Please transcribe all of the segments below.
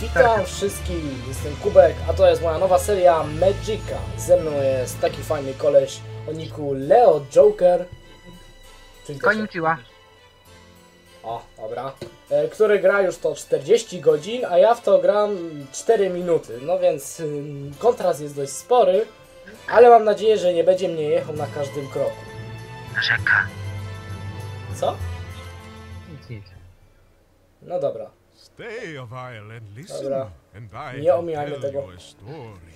Witam wszystkich, jestem Kubek, a to jest moja nowa seria Magica. Ze mną jest taki fajny koleś o niku Leo Joker. Czyli Konnichiwa. O, dobra. E, który gra już to 40 godzin, a ja w to gram 4 minuty. No więc ym, kontrast jest dość spory, ale mam nadzieję, że nie będzie mnie jechał na każdym kroku. Rzeka. Co? Nic, nic. No dobra. Stay a while and listen, Dobra. and I Nie omijajmy tego. you a story.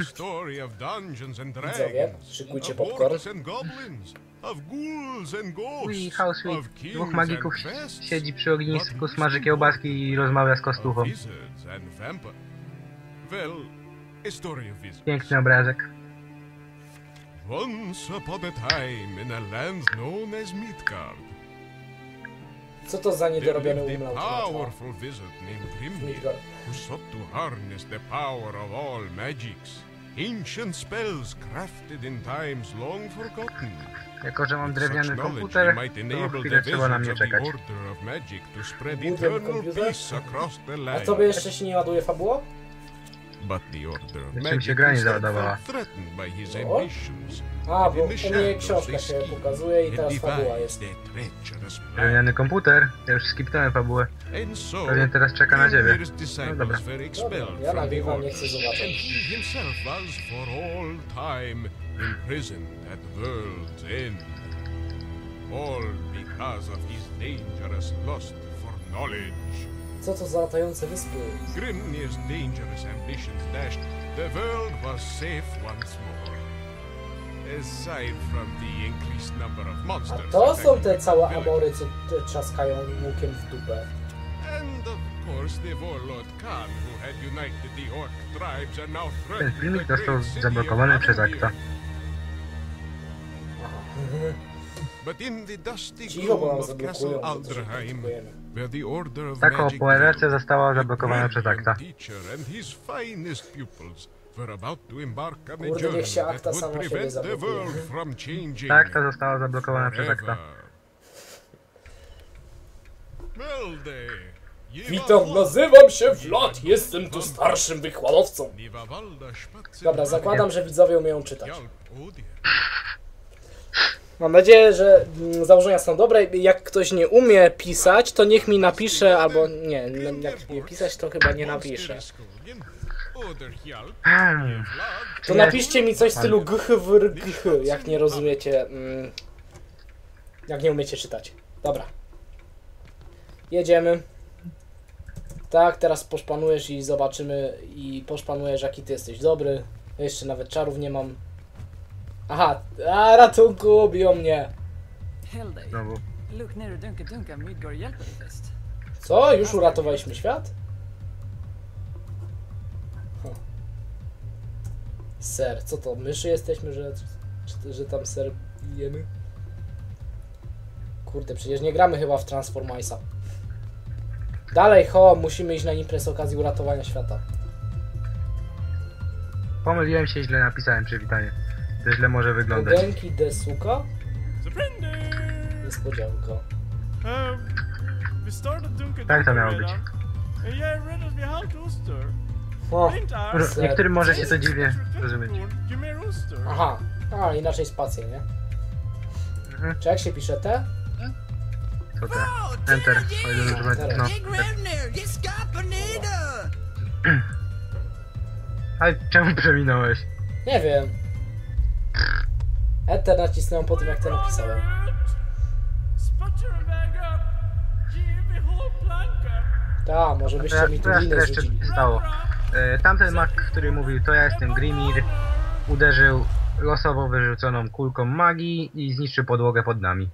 A story of dungeons and Widzowie, dragons, szykujcie of popcorn. orcs and goblins, of ghouls and Mój ghosts, of dwóch kings magików and quests, siedzi przy ognisku, smaży kiełbaski i rozmawia z kostuchą. of wizards and vampires. Well, a story of wizards. Piękny obrazek. Once upon a time in a land known as Midgard, Co to za there niedorobiony umlaut? powerful wizard named Grimnir. Who sought to harness the power of all magics. Ancient spells crafted in times long forgotten. Jako, że mam drewniany komputer, to chwilę the trzeba na mnie czekać. Order of Magic to spread eternal peace across the A land. tobie jeszcze się nie ładuje fabuła? But the Order of Czym się Magic gra nie instead załadowała? felt threatened by his ambitions. A, bo in u mnie książka się pokazuje i teraz fabuła jest. Drewniany komputer. Ja już skipnąłem fabułę. Pewnie teraz czeka na ciebie. Disciples dobra. ja nagrywam, nie chcę zobaczyć. and he himself was for all time imprisoned at world's end. All because of his dangerous lust for knowledge. Co to za latające wyspy? Grimnir's dangerous ambitions dashed, the world was safe once more. Aside from the increased number of A monsters. to są te całe amory, co trzaskają łukiem w dupę. And of course the warlord Khan, who had united the orc tribes and now Ten threatened the został great city zablokowany przez akta. But in the dusty gloom of Castle Alderheim, Taka opowiadacja dwelt, została zablokowana przez akta. to Kurde, niech się akta sama siebie zablokuje. world from changing Ta akta została zablokowana przez akta. Witam, nazywam się Vlad, jestem tu starszym wykładowcą. Dobra, zakładam, że widzowie umieją czytać. Mam nadzieję, że mm, założenia są dobre. Jak ktoś nie umie pisać, to niech mi napisze, albo nie, jak nie pisać, to chyba nie napisze. To napiszcie mi coś w stylu gh, jak nie rozumiecie, mm, jak nie umiecie czytać. Dobra. Jedziemy. Tak, teraz poszpanujesz i zobaczymy i poszpanujesz jaki ty jesteś dobry. Jeszcze nawet czarów nie mam. Aha, a ratunku, biją mnie. Znowu. Co? Już uratowaliśmy świat? Huh. Ser, co to? Myszy jesteśmy, że, czy, że tam ser jemy? Kurde, przecież nie gramy chyba w Transformisa. Dalej, ho, musimy iść na imprez z okazji uratowania świata. Pomyliłem się, źle napisałem przywitanie. To źle może wyglądać. Ogenki Desuka? Niespodzianka. Um, Tak to miało być. Rooster. O. Niektórym może się to dziwnie rozumieć. Aha. A, inaczej spację, nie? Mhm. Czy jak się pisze te? Co to? Enter. O ile używać. No. A czemu przeminąłeś? Nie wiem. Enter nacisnąłem po tym, jak to napisałem. Ta, może byście ja, mi tu ja linę jeszcze zrzucili. stało. E, tamten mak, który mówił, to ja jestem Grimir, uderzył losowo wyrzuconą kulką magii i zniszczył podłogę pod nami.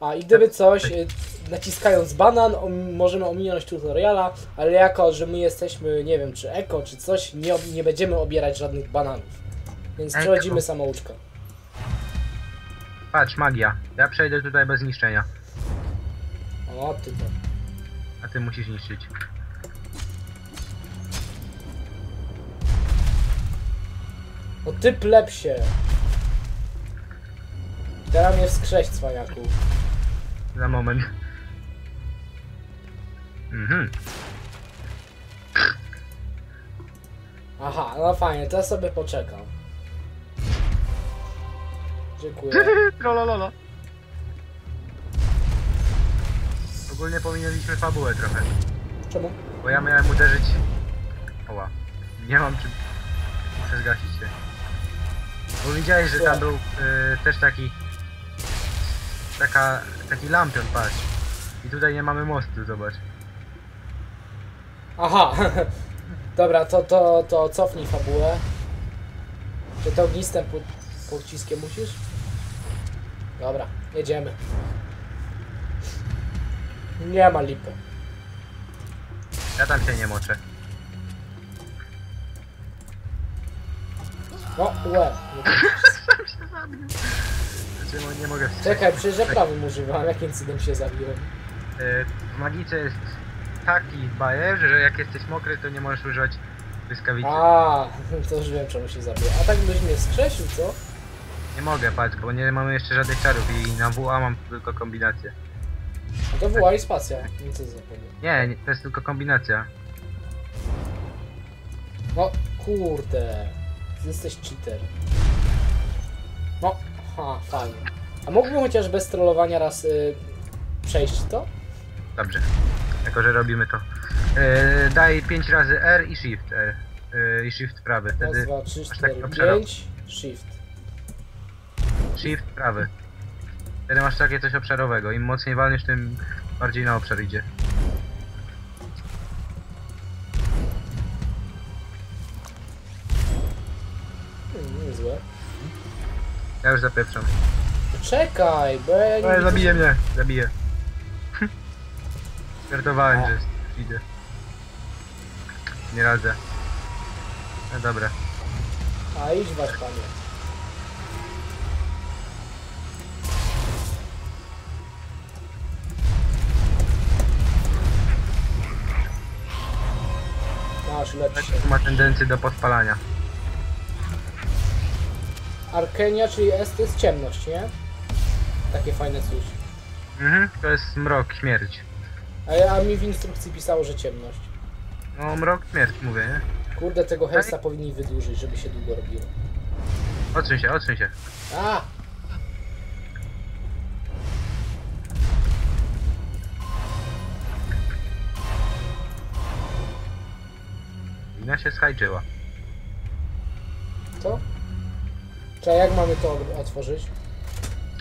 A i gdyby coś, y, naciskając banan, możemy ominąć tutoriala, ale jako, że my jesteśmy, nie wiem, czy eko, czy coś, nie, nie będziemy obierać żadnych bananów. Więc przechodzimy samouczkę. Patrz, magia. Ja przejdę tutaj bez niszczenia, O, ty to. a ty musisz niszczyć. O, ty plepsie. Teraz mnie wskrześ, cwaniaku. Za moment. Mhm. Aha, no fajnie, to ja sobie poczekam. Dziękuję. Trolololo. Ogólnie pominęliśmy fabułę trochę, Czemu? bo ja miałem uderzyć... Oła. Nie mam czym... Muszę zgasić się. Bo widziałeś, że tam był y, też taki... Taka... Taki lampion, patrz. I tutaj nie mamy mostu, zobacz. Aha, dobra, to, to, to cofnij fabułę. Czy to ognistem pociskiem musisz? Dobra, jedziemy. Nie ma lipy. Ja tam się nie moczę. No, łe. Sam się zabił. Znaczy, no, nie mogę wstrzymać. Czekaj, przecież ja prawym używam. Jakim cudem się zabiłem? Y, W magice jest taki bajer, że jak jesteś mokry, to nie możesz używać błyskawicy. A, to już wiem czemu się zabiłem. A tak byś mnie skrzesił, co? Nie mogę, patrz, bo nie mamy jeszcze żadnych czarów i na WA mam tylko kombinację. A to była i spacja. No co za powód. Nie, nie, to jest tylko kombinacja. No, kurde. Ty Jesteś cheater. No, ha, fajnie. A mógłbym chociaż bez trollowania raz y, przejść to? Dobrze. Jako, że robimy to. Yy, daj 5 razy R i Shift R. Yy, I Shift prawy. Raz, Wtedy dwa, trzy, masz cztery, obszarowy. pięć. Shift. Shift prawy. Wtedy masz takie coś obszarowego. Im mocniej walniesz, tym bardziej na obszar idzie. Hmm, niezłe. Ja już zapieprzam. Czekaj, bo ja nie Ale widzę, zabije mnie, zabije. Żartowałem, że idę. Nie radzę. No dobra. A idź wasz panie. Masz, się. Ma tendencję do podpalania. Arkenia, czyli S to jest ciemność, nie? Takie fajne coś. Mhm, to jest mrok, śmierć. A, ja, a mi w instrukcji pisało, że ciemność. No mrok, śmierć mówię, nie? Kurde, tego hejsa powinni wydłużyć, żeby się długo robiło. Odsuń się, odsuń się. A! Wina się schajczyła. Co? Czekaj, jak mamy to otworzyć?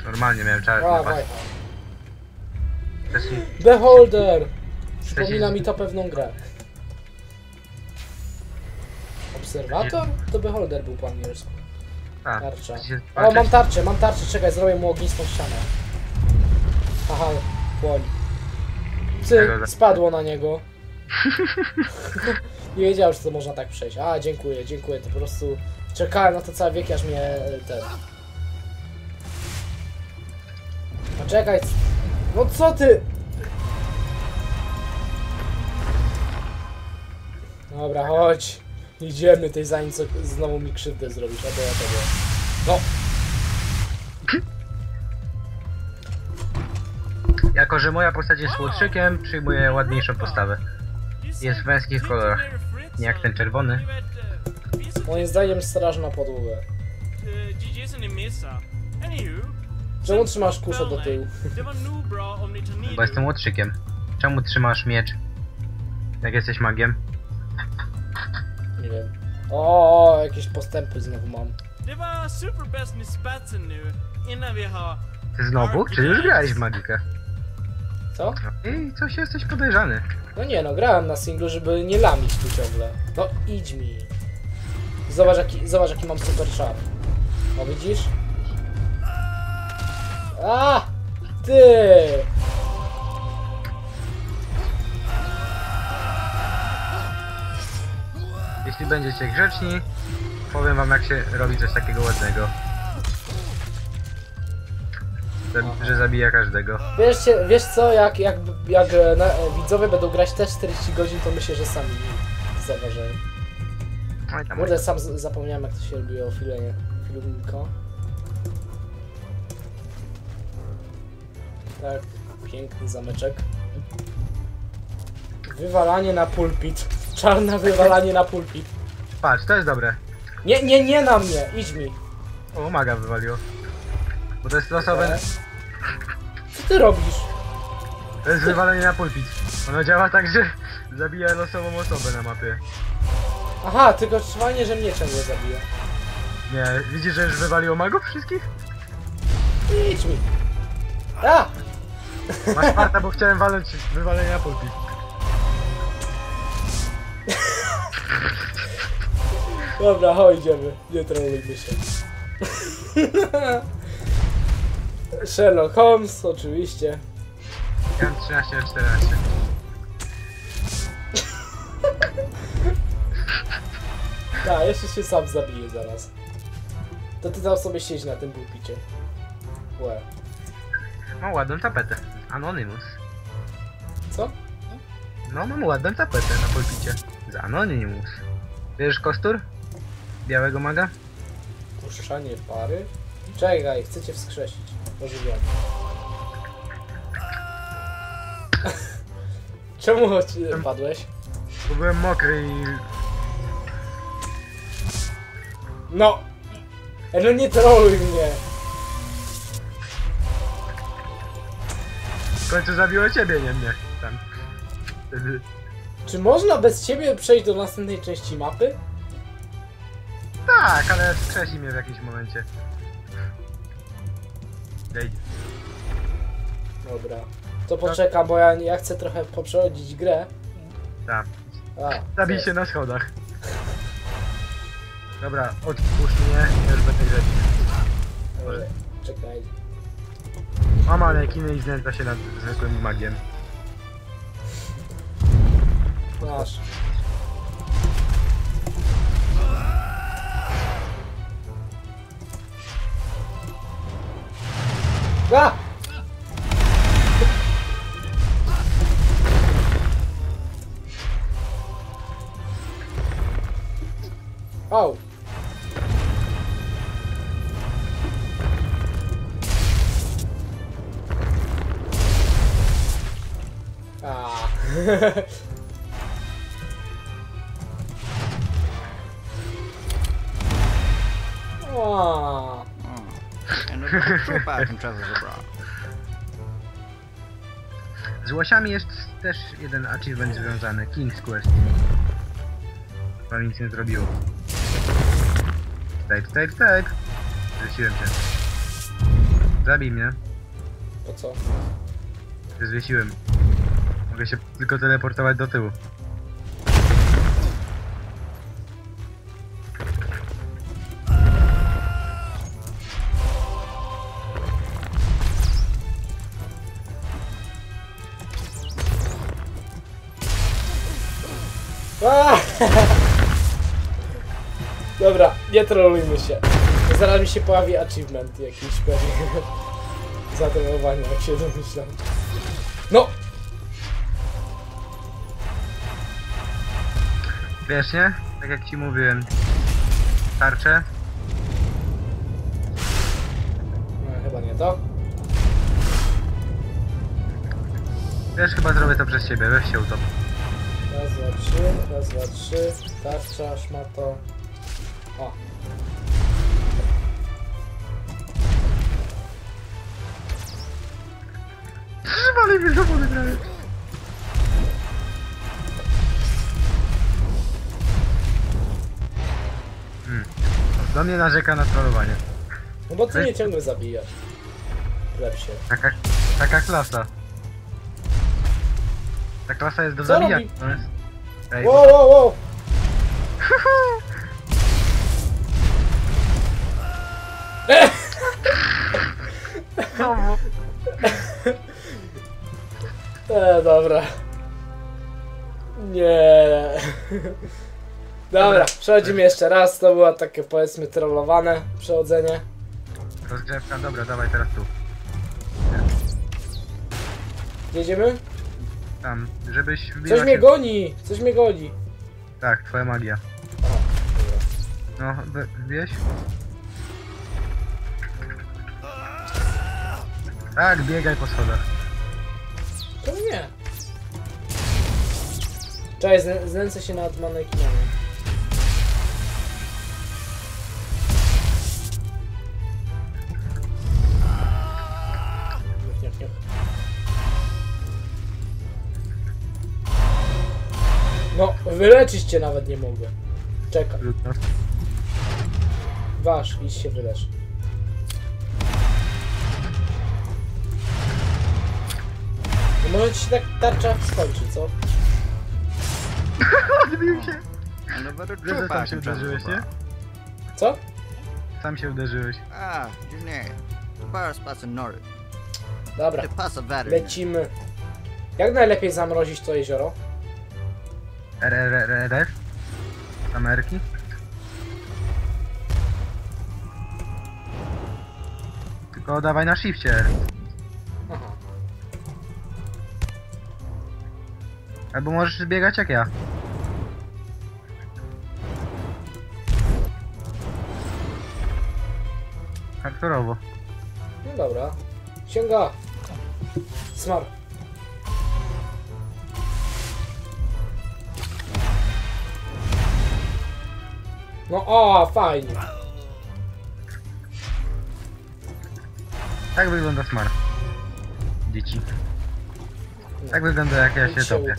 Normalnie miałem czas A, pas. Beholder! Przypomina mi to pewną grę. Obserwator? To Beholder był po angielsku. Tarcza. O, mam tarczę, mam tarczę, czekaj, zrobię mu ognistą ścianę. Aha, płoń. Psy, spadło na niego. Nie wiedział, że to można tak przejść. A, dziękuję, dziękuję, to po prostu czekałem na to cały wiek, aż mnie e, ten... A czekaj, c- no co ty? Dobra, chodź. Idziemy tej zanim co znowu mi krzywdę zrobisz, albo ja tobie. No, Jako, że moja postać jest łotrzykiem, przyjmuję ładniejszą postawę. Jest w męskich kolorach. Nie jak ten czerwony. moim zdaniem strażna podłogę. Czemu trzymasz kuszę do tyłu? Bo jestem łotrzykiem. Czemu trzymasz miecz? Jak jesteś magiem? Nie wiem. O, jakieś postępy znowu mam. Ty znowu? Czy już grałeś w magikę? Co? I coś jesteś podejrzany. No nie no, grałem na singlu, żeby nie lamić tu ciągle. No idź mi. Zobacz jaki, zobacz jaki mam super szaf. O widzisz? A! Ty! Jeśli będziecie grzeczni, powiem wam jak się robi coś takiego ładnego. Że- zabija każdego. Wiesz, wiesz co, jak, jak, jak e, na, e, widzowie będą grać też 40 godzin, to myślę, że sami zauważają. Kurde, sam zapomniałem jak to się robiło filenie. Filmiko. Tak, piękny zameczek. Wywalanie na pulpit. Czarne wywalanie na pulpit. Patrz, to jest dobre. Nie, nie, nie na mnie, idź mi. O, maga wywaliło. Bo to jest losowe, Co ty robisz? to jest wywalenie na pulpit. Ono działa tak, że zabija losową osobę na mapie. Aha, tylko fajnie, że mnie ciągle zabija. Nie, widzisz, że już wywaliło magów wszystkich? Idź mi. A! Masz farta, bo chciałem walnąć wywalenie na pulpit. Dobra, chodź, idziemy. Nie trolujmy się. Sherlock Holmes, oczywiście. Ja mam 13 na 14. Tak, jeszcze się sam zabiję zaraz. To ty tam sobie siedź na tym pulpicie. Łe. Mam ładną tapetę. Anonymous. Co? No, mam ładną tapetę na pulpicie. Z Anonymous. Bierzesz kostur? Białego maga? Puszczanie pary? Czekaj, chcę cię wskrzesić. Ożywiony. Czemu padłeś? Bo byłem mokry i... No! Ej, No nie troluj mnie! W końcu zabiło ciebie, nie mnie. Tam. Wtedy... Czy można bez ciebie przejść do następnej części mapy? Tak, ale wskrzesi mnie w jakimś momencie. Dobra. To poczekam, bo ja, ja chcę trochę poprzechodzić grę. Tak. A, Zabij się na schodach. Dobra, odpuść mnie, ja już będę grać. Ej, Czekaj. Mam manekiny i znęca się nad zwykłym magiem. Masz. A! Au! A. and travels abroad. Z łosiami jest też jeden achievement związany, King's Quest. To nic nie zrobiło. Wstajk, wstajk, wstajk! Zwiesiłem cię. Zabij mnie. Po co? Się zwiesiłem. Mogę się tylko teleportować do tyłu. Nie trolujmy się. Zaraz mi się pojawi achievement jakiś pewnie. Zatrolowanie, jak się domyślam. No! Wiesz, nie? Tak jak ci mówiłem. Tarcze. no chyba nie to. Wiesz, chyba zrobię to przez ciebie, weź się utop. Raz, dwa, trzy, raz, dwa, trzy. Tarcza, szmato. O. Trzymali mnie do wody prawie. Hmm. Do mnie narzeka na trollowanie. No bo ty mnie ciągle zabijasz. Lepsie. Taka, taka klasa. Ta klasa jest do Co zabijania. robi? Ej, Wow, wow, wow! dobra. Nie. Dobra, przechodzimy jeszcze raz. To było takie powiedzmy trollowane przechodzenie. Rozgrzewka, dobra, dawaj teraz tu. Jedziemy? Tam, żebyś wbiła Coś mnie się- goni! Coś mnie goni. Tak, twoja magia. Aha, No, wy-? Tak, biegaj po schodach. To nie. Czekaj, znęcę się nad manekinami. No, wyleczyć cię nawet nie mogę. Czekaj. Wasz, idź się wylecz. No może ci tak tarcza skończy, co? Odbił się. A że troop tam I się uderzyłeś, nie? Co? Sam się uderzyłeś. Ah, Junaid. Parę spots in North. Dobra, pasa lecimy. Jak najlepiej zamrozić to jezioro? RRRF? Ameryki? Tylko dawaj na shifcie. Albo możesz biegać jak ja. Hardkorowo. No dobra. Sięga. Smar. No o, fajnie. Tak wygląda smar. Dzieci. Tak wygląda jak ja się topię.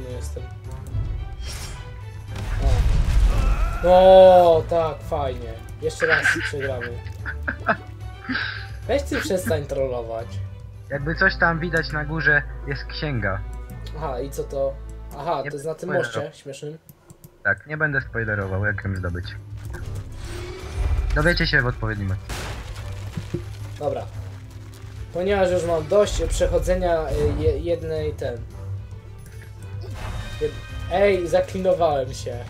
Wolny jestem? O. No, tak, fajnie. Jeszcze raz przegramy. Weź ty przestań trollować. Jakby coś tam widać na górze, jest księga. Aha, i co to? Aha, Nie to jest na tym moście śmiesznym. Tak, nie będę spoilerował, jak ją zdobyć. Dowiecie się w odpowiednim. Dobra. Ponieważ już mam dość przechodzenia je, jednej ten. Ej, zaklinowałem się.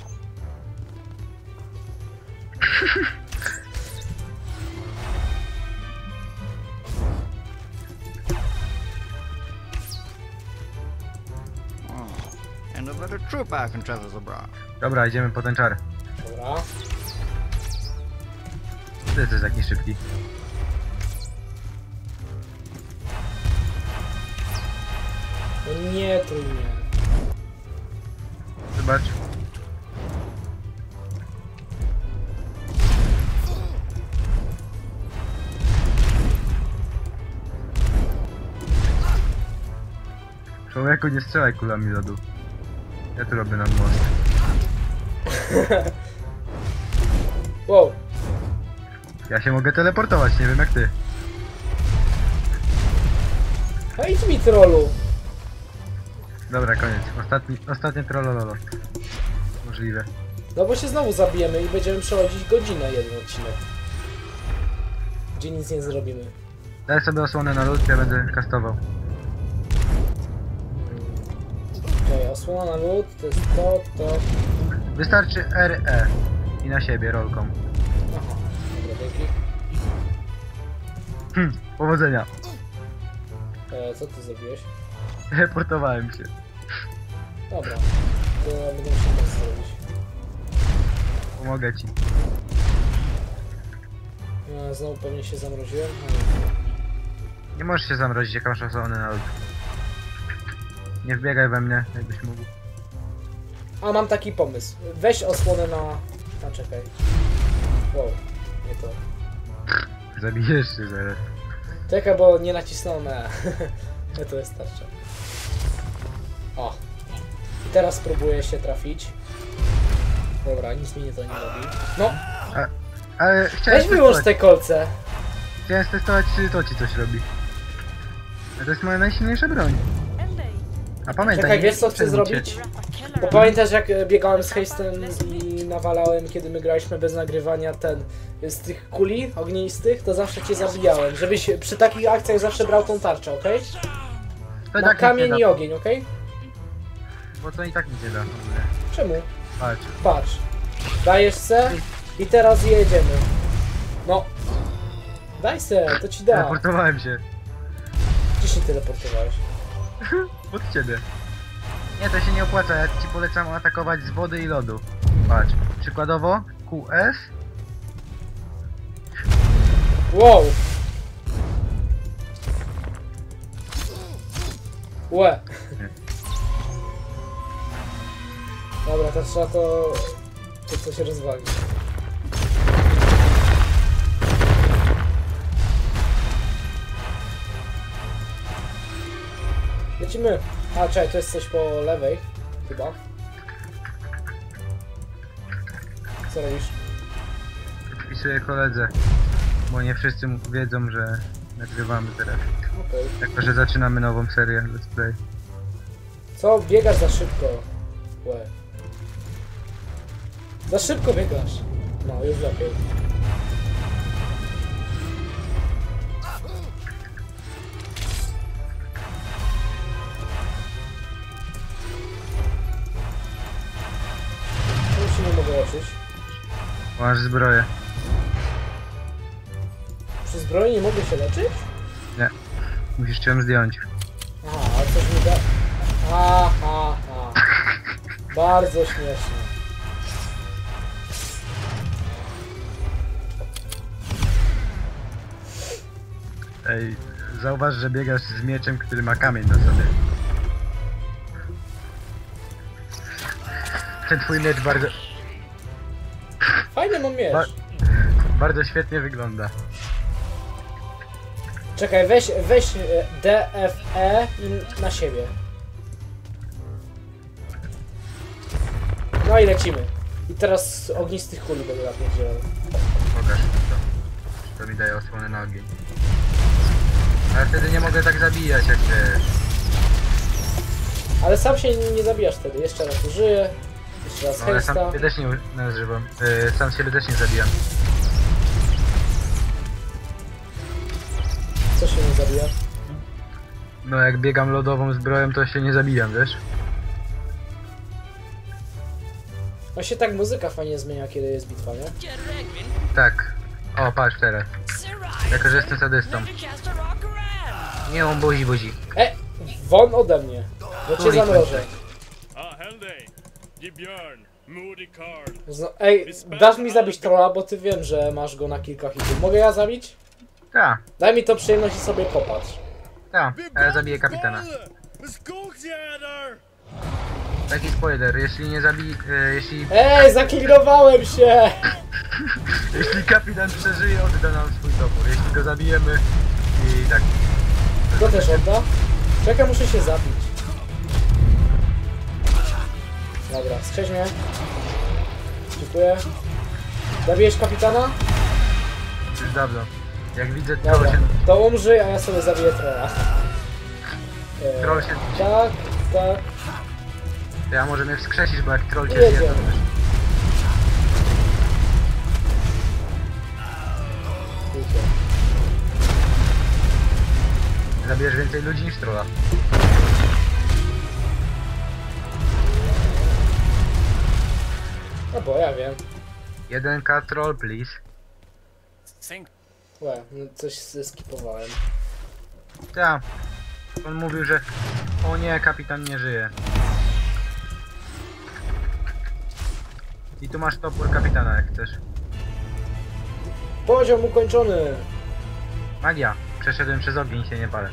And a better troop I can travel abroad. Dobra, idziemy po ten czar. Dobra. Ty jesteś taki szybki. No nie trój mnie. Zobacz. Człowieku, nie strzelaj kulami lodu. Ja tu robię na most. Wow. Ja się mogę teleportować, nie wiem jak ty. No idź mi trollu. Dobra, koniec. Ostatni, ostatnie trollololo. Możliwe. No bo się znowu zabijemy i będziemy przechodzić godzinę jeden odcinek. Gdzie nic nie zrobimy. Daj sobie osłonę na lód, ja będę kastował. Okej, osłona na lód, to jest to, to... Wystarczy RE i na siebie rolką. Aha, dobra, dzięki. Hm, powodzenia. E, co ty zrobiłeś? Teleportowałem się. Dobra. To ja będę musiał to zrobić. Pomogę ci. E, znowu pewnie się zamroziłem. A nie. Możesz się zamrozić, jak masz osłonę na lód. Nie wbiegaj we mnie, jakbyś mógł. A mam taki pomysł. Weź osłonę na... A czekaj. Wow, nie to. Zabijesz się zaraz. Czekaj, bo nie nacisnąłem E. Nie, to jest tarcza. O. I teraz spróbuję się trafić. Dobra, nic mi nie to nie robi. No, Ale chciałem weź wyłącz te kolce. chciałem testować, czy to ci coś robi. A to jest moja najsilniejsza broń. A pamiętaj, Czekaj, wiesz co chcę zrobić? Bo pamiętasz jak e, biegałem z Hastem i nawalałem, kiedy my graliśmy bez nagrywania ten z tych kuli ognistych, to zawsze cię zabijałem. Żebyś przy takich akcjach zawsze brał tą tarczę, i Na tak kamień i ogień, okej? Bo to i tak nic nie da. Czemu? Patrz. Patrz. Dajesz se i teraz jedziemy. No. Daj se, to ci da. Teleportowałem się. Gdzie się teleportowałeś? Pod ciebie. Nie, to się nie opłaca, ja ci polecam atakować z wody i lodu. Patrz, przykładowo QS, Wow. Łe. Dobra, teraz trzeba to... To coś rozwalić. Lecimy. A, czekaj, to jest coś po lewej. Chyba. Co robisz? Wpisuję koledze, bo nie wszyscy wiedzą, że nagrywamy teraz. Okej. Jako, że zaczynamy nową serię Let's Play. Co? Biegasz za szybko. Łe. Za szybko biegasz. No, już lepiej. Już się nie mogę leczyć. Masz zbroję. Przy zbroi nie mogę się leczyć? Nie. Musisz ją zdjąć. Aha, ale coś mi da... Aha, aha. Bardzo śmieszne. Ej, zauważ, że biegasz z mieczem, który ma kamień na sobie. Ten twój miecz bardzo, Fajny mam miecz. Ba- bardzo świetnie wygląda. Czekaj, weź, weź e, DFE i na siebie. No i lecimy. I teraz z ognistych kuli będę napierdzielał. Pokaż mi to. To mi daje osłonę na ogień. Ale wtedy nie mogę tak zabijać jak wiesz. Ale sam się nie, zabijasz wtedy. Jeszcze raz użyję. Jeszcze raz No, ale sam hejsta. siebie też nie nazywam. Yy, sam siebie też nie zabijam. Co się nie zabija? No jak biegam lodową zbroją to się nie zabijam, wiesz? No się tak muzyka fajnie zmienia, kiedy jest bitwa, nie? Tak. O, patrz teraz. Jako, że jestem sadystą. Nie, on buzi, buzi. E! Won ode mnie. Bo cię zamrożę. Zno- Ej, dasz mi zabić trolla, bo ty wiem, że masz go na kilka hitów. Mogę ja zabić? Tak, Daj mi to przyjemność i sobie popatrz. tak. A ja zabiję kapitana. Taki spoiler, jeśli nie zabij... E, jeśli, Ej, zaklirowałem się! jeśli kapitan przeżyje, odda nam swój topór. Jeśli go zabijemy... I tak. To też odda? Czekaj, muszę się zabić. Dobra, skrzeź mnie. Dziękuję. Zabiłeś kapitana? Dawno. Jak widzę, troll Dobra, się... to umrzyj, a ja sobie zabiję trolla. Troll się... Tak, tak. Ja może mnie wskrzesisz, bo jak troll cię zje, to. Zabijesz więcej ludzi niż trolla. No bo ja wiem. 1k troll, please. Łe, no coś zeskipowałem. Tak. On mówił, że... O nie, kapitan nie żyje. I tu masz topór kapitana, jak chcesz. Poziom ukończony! Magia. Przeszedłem przez ogień się nie palę.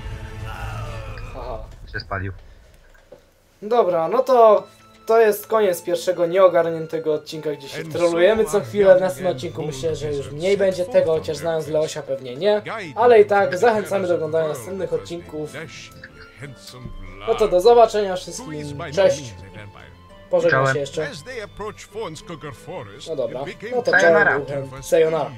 Się spalił. Dobra, no to to jest koniec pierwszego nieogarniętego odcinka, gdzie się trolujemy co chwilę. W następnym odcinku myślę, że już mniej będzie tego, chociaż znając Leosia pewnie nie. Ale i tak zachęcamy do oglądania następnych odcinków. No to do zobaczenia wszystkim. Cześć. Pożegnam się jeszcze. No dobra. No to Sayonara. czołem duchem. Sayonara.